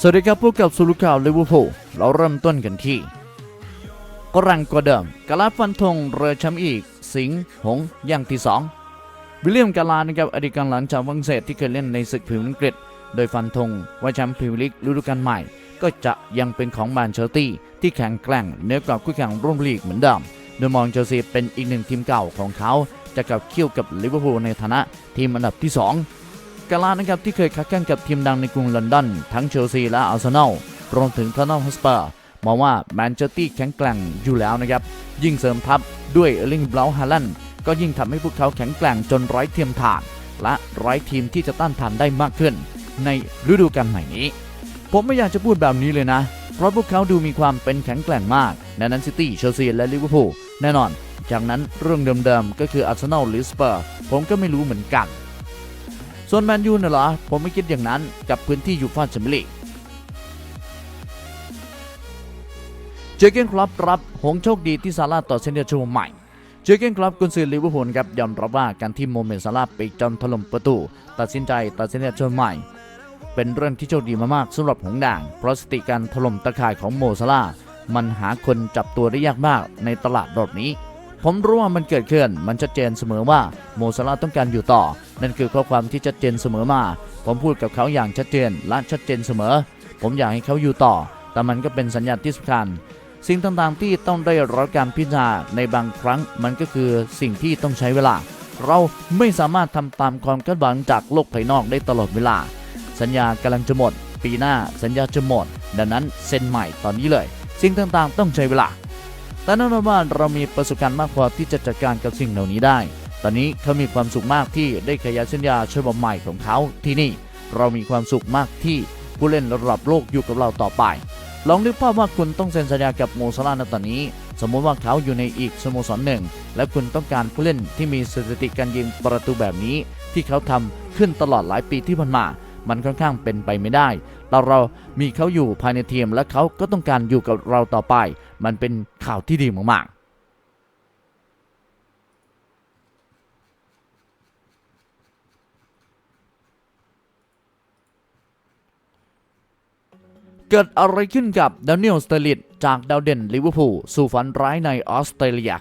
สวัสดีครับพบกับสุรุข่าวลิเวอร์พูลเราเริ่มต้นกันที่กรังกว่าเดิมกาลาฟันธงเรือแชมป์อีก สิงห์หงอย่างที่สองวิลเลียมกาลานะครับอดีตกองหลังชาวฝรั่งเศสที่เคยเล่นในศึกพรีเมียร์อังกฤษ โดยฟันธงว่าแชมป์พรีเมียร์ลีกฤดูกาลใหม่ ก็จะยังเป็นของแมนเชสเตอร์ที่แข็งแกร่งเหนือกว่าคู่แข่งร่วมลีกเหมือนเดิมโดยมองเชลซีเป็นอีกหนึ่งทีมเก่าของเขาจะกับเคี่ยวกับลิเวอร์พูลในฐานะทีมอันดับที่สอง กาลานะครับที่เคยคัดแข่งกับทีมดังในกรุงลอนดอน ทั้งเชลซีและอาร์เซนอลรวมถึงทอนนอมฮอสเปอร์มองว่าแมนเชสเตอร์แข็งแกร่งอยู่แล้วนะครับ ยิ่งเสริมทัพด้วยเอลิงบราวน์ฮาลันก็ยิ่งทำให้พวกเขาแข็งแกร่งจนร้เทียมทานและร้อยทีมที่จะต้านทานได้มากขึ้น ในฤดูกาลใหม่นี้ ผมไม่อยากจะพูดแบบนี้เลยนะ เพราะพวกเขาดูมีความเป็นแข็งแกร่งมากในนั้นซิตี้เชลซีและลิเวอร์พูลแน่นอน จากนั้นเรื่องเดิมๆก็คืออาร์เซนอลหรือสเปอร์ผมก็ไม่รู้เหมือนกัน ส่วนแมนยูน่ะเหรอ ผมไม่คิดอย่างนั้นกับพื้นที่ยูฟ่าแชมเปี้ยนลีกเจเกนคลับรับหงโชคดีที่ซาร่าต่อเส้นเดียชมใหม่เจเกนคลับกุนซือลิเวอร์พูลครับยอมรับว่าการที่โมเมนต์ซาร่าไปจอมถล่มประตู ตัดสินใจตัดเส้นเดียชมใหม่ เป็นเรื่องที่โชคดีมากๆสำหรับหงส์ด่างเพราะสติการถล่มตะข่ายของโมซาร่ามันหาคนจับตัวได้ยากมากในตลาดรอบนี้ ผมรู้ว่ามันเกิดขึ้นมันชัดเจนเสมอว่าโมซาร่าต้องการอยู่ต่อ นั่นคือข้อความที่ชัดเจนเสมอมา ผมพูดกับเขาอย่างชัดเจนและชัดเจนเสมอ ผมอยากให้เขาอยู่ต่อ แต่มันก็เป็นสัญญาณที่สำคัญ สิ่งต่างๆที่ต้องได้รับการพิจารณาในบางครั้งมันก็คือสิ่งที่ต้องใช้เวลา เราไม่สามารถทำตามความคาดหวังจากโลกภายนอกได้ตลอดเวลา สัญญากำลังจะหมด ปีหน้าสัญญาจะหมด ดังนั้นเซ็นใหม่ตอนนี้เลย สิ่งต่างๆ ต้องใช้เวลาแต่แน่นอนว่าเรามีประสบการณ์มากพอที่จะจัดการกับสิ่งเหล่านี้ได้ ตอนนี้เขามีความสุขมากที่ได้ขยายสัญญาฉบับใหม่ของเขาที่นี่ เรามีความสุขมากที่ผู้เล่นระดับโลกอยู่กับเราต่อไป ลองนึกภาพว่าคุณต้องเซ็นสัญญากับโมซาลาในตอนนี้ สมมติว่าเขาอยู่ในอีกสโมสรหนึ่ง และคุณต้องการผู้เล่นที่มีสถิติการยิงประตูแบบนี้ ที่เขาทำขึ้นตลอดหลายปีที่ผ่านมา มันค่อนข้างเป็นไปไม่ได้เราเรามีเขาอยู่ภายในทีมและเขาก็ต้องการอยู่กับเราต่อไป มันเป็นข่าวที่ดีมากๆ เกิดอะไรขึ้นกับดานิเอลสเตลิตจากดาวเด่นลิเวอร์พูลสู่ฝันร้ายในออสเตรเลีย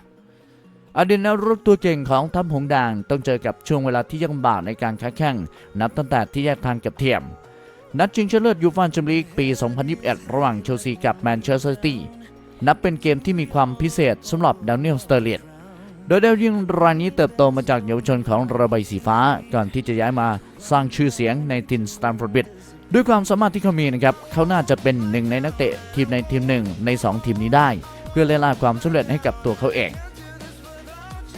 อดีตนักรุกตัวเก่งของทัพหงส์แดงต้องเจอกับช่วงเวลาที่ยากลำบากในการค้าแข่งนับตั้งแต่ที่แยกทางกับเทียม นัดชิงชนะเลิศยูฟ่าแชมเปี้ยนลีกปี 2021 ระหว่างเชลซีกับแมนเชสเตอร์ซิตี้นับเป็นเกมที่มีความพิเศษสำหรับดานิเอลสเตอร์ลิตโดยดาวยิงรายนี้เติบโตมาจากเยาวชนของระบายสีฟ้า ก่อนที่จะย้ายมาสร้างชื่อเสียงในทินสแตมฟอร์ดบริด ด้วยความสามารถที่เขามีนะครับเขาน่าจะเป็นหนึ่งในนักเตะทีมในทีมหนึ่งใน 2 ทีมนี้ได้ เพื่อเล่นล่าความสำเร็จให้กับตัวเขาเอง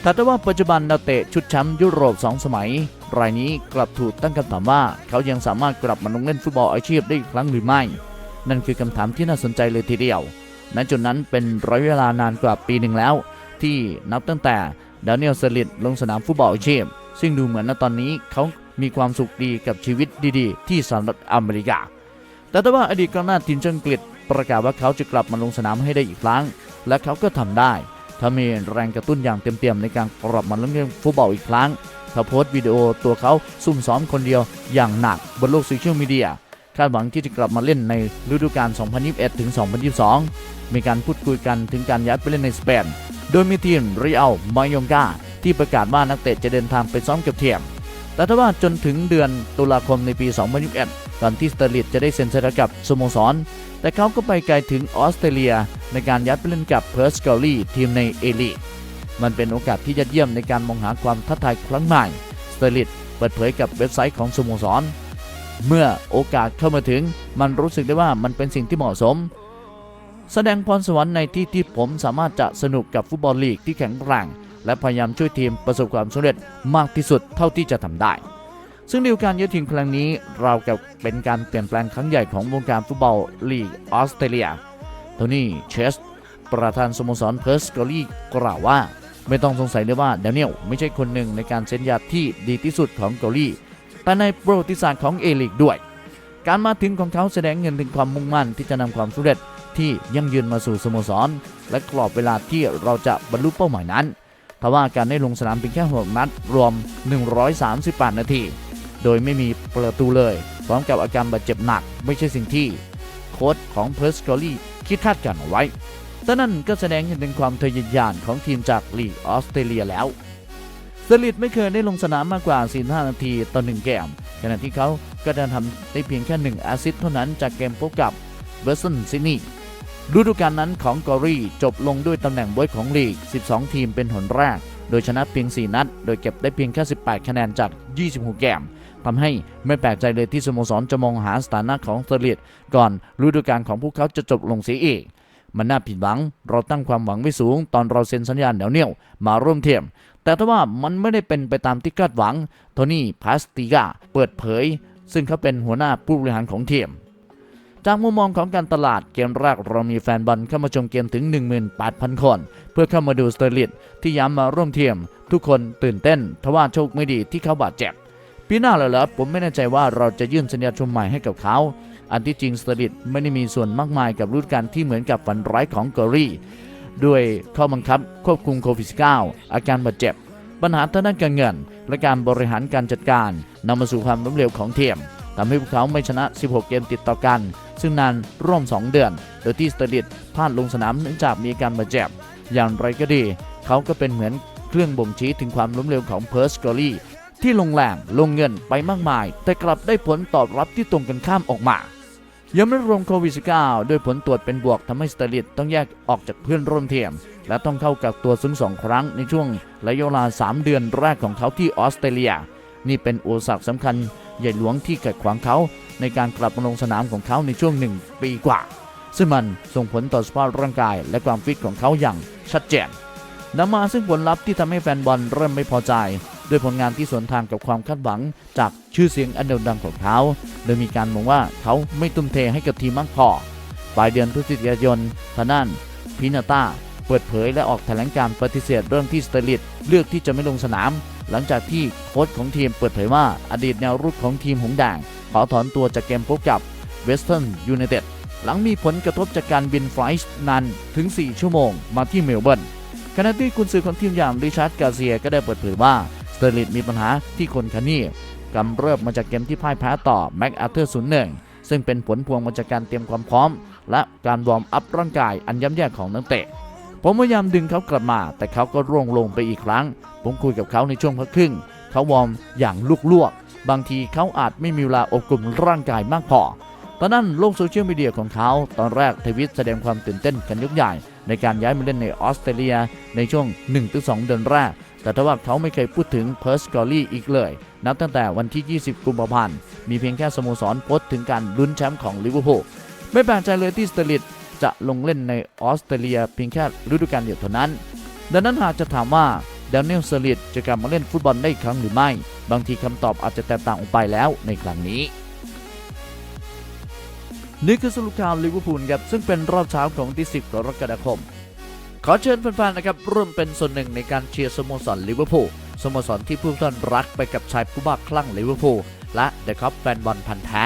ถัดว่าปัจจุบันนักเตะชุดแชมป์ยุโรป 2 สมัย รายนี้กลับถูกตั้งคำถามว่า เขายังสามารถกลับมาลงเล่นฟุตบอลอาชีพได้อีกครั้งหรือไม่ นั่นคือคำถามที่น่าสนใจเลยทีเดียวณจุดนั้นเป็นระยะเวลานานกว่าปีหนึ่งแล้ว ที่นับตั้งแต่ดานิเอลเซลิตลงสนามฟุตบอลอาชีพ ซึ่งดูเหมือนณตอนนี้เขา มีความสุขดีกับชีวิตดีๆ ที่สหรัฐอเมริกา แต่ถ้าว่าอดีตกองหน้าทีมชาติอังกฤษประกาศว่าเขาจะกลับมาลงสนามให้ได้อีกครั้ง และเขาก็ทำได้ถ้ามีแรงกระตุ้นอย่างเต็มๆในการกลับมาเล่นฟุตบอลอีกครั้งเขาโพสต์วิดีโอตัวเขาซุ่มซ้อมคนเดียวอย่างหนักบนโลกโซเชียลมีเดียคาดหวังที่จะกลับมาเล่นในฤดูกาล 2021 ถึง 2022 มีการพูดคุยกันถึงการย้ายไปเล่นในสเปน โดยมีทีมเรียลมายองกาที่ประกาศว่านักเตะจะเดินทางไปซ้อมกับเทียม แต่ถ้าว่าจนถึงเดือนตุลาคมในปี 2021 ก่อนที่สเตอร์ลิตจะได้เซ็นสัญญากับสโมสร แต่เขาก็ไปไกลถึงออสเตรเลีย ในการย้ายไปเล่นกับเพิร์สเกลลี่ทีมในเอลีมันเป็นโอกาสที่ยอดเยี่ยมในการมองหาความท้าทายครั้งใหม่สเตอร์ลิตเปิดเผยกับเว็บไซต์ของสโมสร เมื่อโอกาสเข้ามาถึง มันรู้สึกได้ว่ามันเป็นสิ่งที่เหมาะสม แสดงพรสวรรค์ในที่ที่ผมสามารถจะสนุกกับฟุตบอลลีกที่แข็งแกร่ง และพยายามช่วยทีมประสบความสำเร็จมากที่สุดเท่าที่จะทำได้ ซึ่งดีลการย้ายทีมครั้งนี้เรากับเป็นการเปลี่ยนแปลงครั้งใหญ่ของวงการฟุตบอลลีกออสเตรเลียโทนี่เชสประธานสโมสรเพิร์สกอรี่กล่าวว่า ไม่ต้องสงสัยเลยว่าแดเนียลไม่ใช่คนหนึ่งในการเซ็นยาที่ดีที่สุดของเกาหลีแต่ในประวัติศาสตร์ของเอลิกด้วย การมาถึงของเขาแสดงเงินถึงความมุ่งมั่นที่จะนำความสำเร็จที่ยั่งยืนมาสู่สโมสร และกรอบเวลาที่เราจะบรรลุเป้าหมายนั้น ทว่าการได้ลงสนามเพียงแค่ 6 นัด รวม 138 นาที โดยไม่มีประตูเลย พร้อมกับอาการบาดเจ็บหนัก ไม่ใช่สิ่งที่ โค้ชของเพิร์สกอรี่คิดคาดการณ์เอาไว้แต่นั่นก็แสดงให้เห็นถึงความทะเยอทะยานของทีมจากลีกออสเตรเลียแล้วสลิดไม่เคยได้ลงสนามมากกว่า 45 นาทีต่อ 1 เกม ขณะที่เขาก็ได้ทำได้เพียงแค่ 1 แอสซิสต์เท่านั้นจากเกมพบกับเบอร์สันซินี ฤดูกาลนั้นของกอรี่จบลงด้วยตำแหน่งบอยของลีก 12 ทีมเป็นหนแรก โดยชนะเพียง 4 นัด โดยเก็บได้เพียงแค่ 18 คะแนนจาก 26เกมทำให้ไม่แปลกใจเลยที่สโมสรจะมองหาสถานะของสลิดก่อนฤดูกาลของพวกเขาจะจบลงเสียอีกมันน่าผิดหวัง เราตั้งความหวังไว้สูง ตอนเราเซ็นสัญญาเหนียวเนียมาร่วมทียม แต่ถ้าว่ามันไม่ได้เป็นไปตามที่คาดหวัง โทนี่พาสติกาเปิดเผย ซึ่งเขาเป็นหัวหน้าผู้บริหารของเทียม จากมุมมองของการตลาดเกมแรกเรามีแฟนบอลเข้ามาชมเกมถึง 18,000 คน เพื่อเข้ามาดูสเตอร์ลิตที่ย้ำมาร่วมทีมทุกคนตื่นเต้นทว่าโชคไม่ดีที่เขาบาดเจ็บปีหน้าแล้วเหรอผมไม่แน่ใจว่าเราจะยื่นสัญญาชมใหม่ให้กับเขา อันที่จริงสเตอร์ลิตไม่ได้มีส่วนมากมายกับฤดูกาลที่เหมือนกับฝันร้ายของเกอรี่ด้วยข้อบังคับควบคุมโควิด -19 อาการบาดเจ็บ ปัญหาทางด้านการเงิน และการบริหารการจัดการนำมาสู่ความล้มเหลวของทีม ทำให้พวกเขาไม่ชนะ 16 เกมติดต่อกัน ซึ่งนานร่วม 2 เดือน โดยที่สเตอร์ลิตพลาดลงสนามเนื่องจากมีการบาดเจ็บ อย่างไรก็ดี เขาก็เป็นเหมือนเครื่องบ่งชี้ถึงความล้มเหลวของเพิร์สกอรี่ที่ลงแรงลงเงินไปมากมาย แต่กลับได้ผลตอบรับที่ตรงกันข้ามออกมายังไม่รวมโควิด -19 ด้วยผลตรวจเป็นบวกทำให้สเตอร์ลิตต้องแยกออกจากเพื่อนร่วมทีมและต้องเข้ากักตัวซึ่งสองครั้งในช่วงระยะเวลา 3 เดือนแรกของเขาที่ออสเตรเลีย นี่เป็นอุปสรรคสำคัญใหญ่หลวงที่ขัดขวางเขาในการกลับมาลงสนามของเขาในช่วงหนึ่งปีกว่า ซึ่งมันส่งผลต่อสภาพร่างกายและความฟิตของเขาอย่างชัดเจนนำมาซึ่งผลลัพธ์ที่ทำให้แฟนบอลเริ่มไม่พอใจด้วยผลงานที่สวนทางกับความคาดหวัง จากชื่อเสียงอันโด่งดังของเขา โดยมีการมองว่าเขาไม่ตุ้มเทให้กับทีมมากพอปลายเดือนพฤศจิกายนทางด้านพินาตาเปิดเผยและออกแถลงการปฏิเสธเรื่องที่สเตลิตเลือกที่จะไม่ลงสนาม หลังจากที่โค้ชของทีมเปิดเผยว่าอดีตแนวรุกของทีมหงส์แดงขอถอนตัวจากเกมพบกับเวสเทิร์นยูไนเต็ดหลังมีผลกระทบจากการบินไฟล์นานถึง 4 ชั่วโมงมาที่เมลเบิร์นขณะที่กุนซือของทีมอย่างริชาร์ดกาเซียก็ได้เปิดเผยว่าสเตอร์ลิตมีปัญหาที่คนคานี่กำเริบมาจากเกมที่พ่ายแพ้ต่อแม็กอาเธอร์ศูนย์หนึ่งซึ่งเป็นผลพวงมาจากการเตรียมความพร้อม และการวอร์มอัพร่างกายอันย่ำแย่ของนักเตะ ผมพยายามดึงเขากลับมา แต่เขาก็ร่วงลงไปอีกครั้ง ผมคุยกับเขาในช่วงพักครึ่ง เขาวอร์มอย่างลวกๆ บางทีเขาอาจไม่มีเวลาอบกลุ่มร่างกายมากพอตอนนั้นโลกโซเชียลมีเดียของเขาตอนแรกทวิตแสดงความตื่นเต้นกันยกใหญ่ ในการย้ายมาเล่นในออสเตรเลียในช่วง 1-2 เดือนแรก แต่ทว่าเขาไม่เคยพูดถึงเพิร์สกอรี่อีกเลย นับตั้งแต่วันที่ 20 กุมภาพันธ์ มีเพียงแค่สโมสรโพสต์ถึงการลุ้นแชมป์ของลิเวอร์พูลไม่แปลกใจเลยที่สเตอร์ลิต จะลงเล่นในออสเตรเลียเพียงแค่ฤดูกาลเดียวเท่านั้น ดังนั้นหากจะถามว่าดานิเอลสลิดจะกลับมาเล่นฟุตบอลได้อีกครั้งหรือไม่ บางทีคำตอบอาจจะแตกต่างออกไปแล้วในครั้งนี้นี่คือสรุปข่าวลิเวอร์พูลครับซึ่งเป็นรอบเช้าของที่ 10 กรกฎาคม ขอเชิญแฟนๆนะครับร่วมเป็นส่วนหนึ่งในการเชียร์สโมสรลิเวอร์พูลสโมสรที่ผู้ท่านรักไปกับชายผู้บ้าคลั่งลิเวอร์พูลและเดอะคัพแฟนบอลพันธ์แท้